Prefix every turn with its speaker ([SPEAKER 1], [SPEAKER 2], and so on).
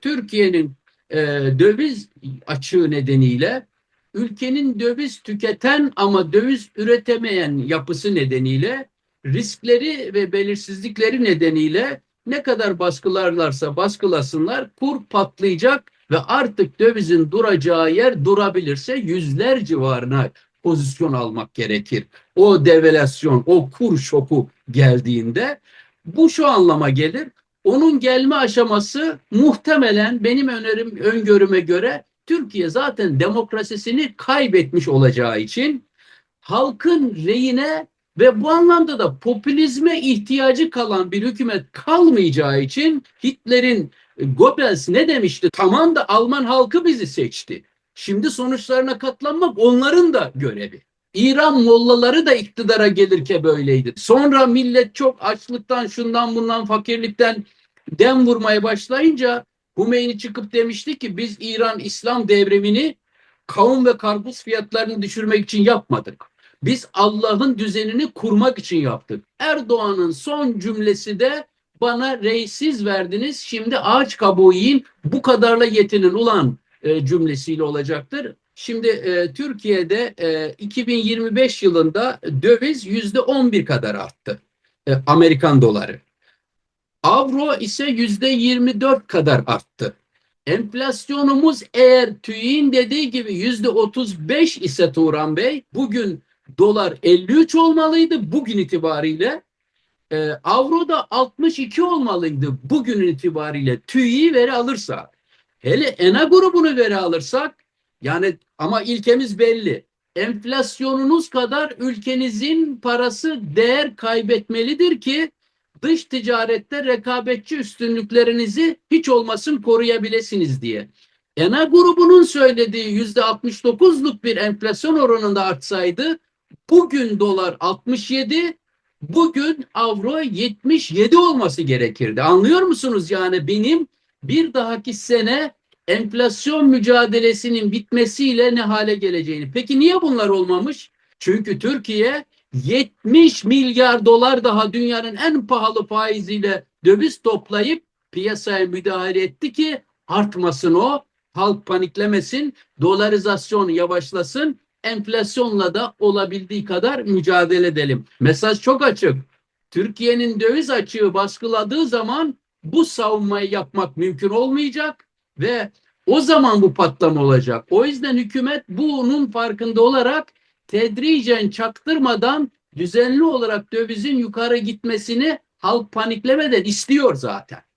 [SPEAKER 1] Türkiye'nin e, döviz açığı nedeniyle ülkenin döviz tüketen ama döviz üretemeyen yapısı nedeniyle riskleri ve belirsizlikleri nedeniyle ne kadar baskılarlarsa baskılasınlar kur patlayacak ve artık dövizin duracağı yer durabilirse yüzler civarına pozisyon almak gerekir. O devalüasyon, o kur şoku geldiğinde bu şu anlama gelir. Onun gelme aşaması muhtemelen benim önerim, öngörüme göre Türkiye zaten demokrasisini kaybetmiş olacağı için halkın reyine ve bu anlamda da popülizme ihtiyacı kalan bir hükümet kalmayacağı için Hitler'in e, Goebbels ne demişti? Tamam da Alman halkı bizi seçti. Şimdi sonuçlarına katlanmak onların da görevi. İran mollaları da iktidara gelirken böyleydi. Sonra millet çok açlıktan, şundan bundan, fakirlikten dem vurmaya başlayınca Hümeyni çıkıp demişti ki biz İran İslam devrimini kavun ve karpuz fiyatlarını düşürmek için yapmadık. Biz Allah'ın düzenini kurmak için yaptık. Erdoğan'ın son cümlesi de bana reisiz verdiniz şimdi ağaç kabuğu yiyin bu kadarla yetinin ulan e, cümlesiyle olacaktır. Şimdi e, Türkiye'de e, 2025 yılında döviz yüzde 11 kadar arttı. E, Amerikan doları. Avro ise yüzde 24 kadar arttı. Enflasyonumuz eğer TÜİ'nin dediği gibi yüzde 35 ise Turan Bey bugün dolar 53 olmalıydı bugün itibariyle. E, avro da 62 olmalıydı bugün itibariyle TÜİ veri alırsa. Hele ENA grubunu veri alırsak yani ama ilkemiz belli. Enflasyonunuz kadar ülkenizin parası değer kaybetmelidir ki dış ticarette rekabetçi üstünlüklerinizi hiç olmasın koruyabilirsiniz diye. ENA grubunun söylediği yüzde 69'luk bir enflasyon oranında artsaydı bugün dolar 67 bugün avro 77 olması gerekirdi. Anlıyor musunuz yani benim bir dahaki sene enflasyon mücadelesinin bitmesiyle ne hale geleceğini. Peki niye bunlar olmamış? Çünkü Türkiye 70 milyar dolar daha dünyanın en pahalı faiziyle döviz toplayıp piyasaya müdahale etti ki artmasın o, halk paniklemesin, dolarizasyon yavaşlasın, enflasyonla da olabildiği kadar mücadele edelim. Mesaj çok açık. Türkiye'nin döviz açığı baskıladığı zaman bu savunmayı yapmak mümkün olmayacak ve o zaman bu patlama olacak. O yüzden hükümet bunun farkında olarak tedricen çaktırmadan düzenli olarak dövizin yukarı gitmesini halk paniklemeden istiyor zaten.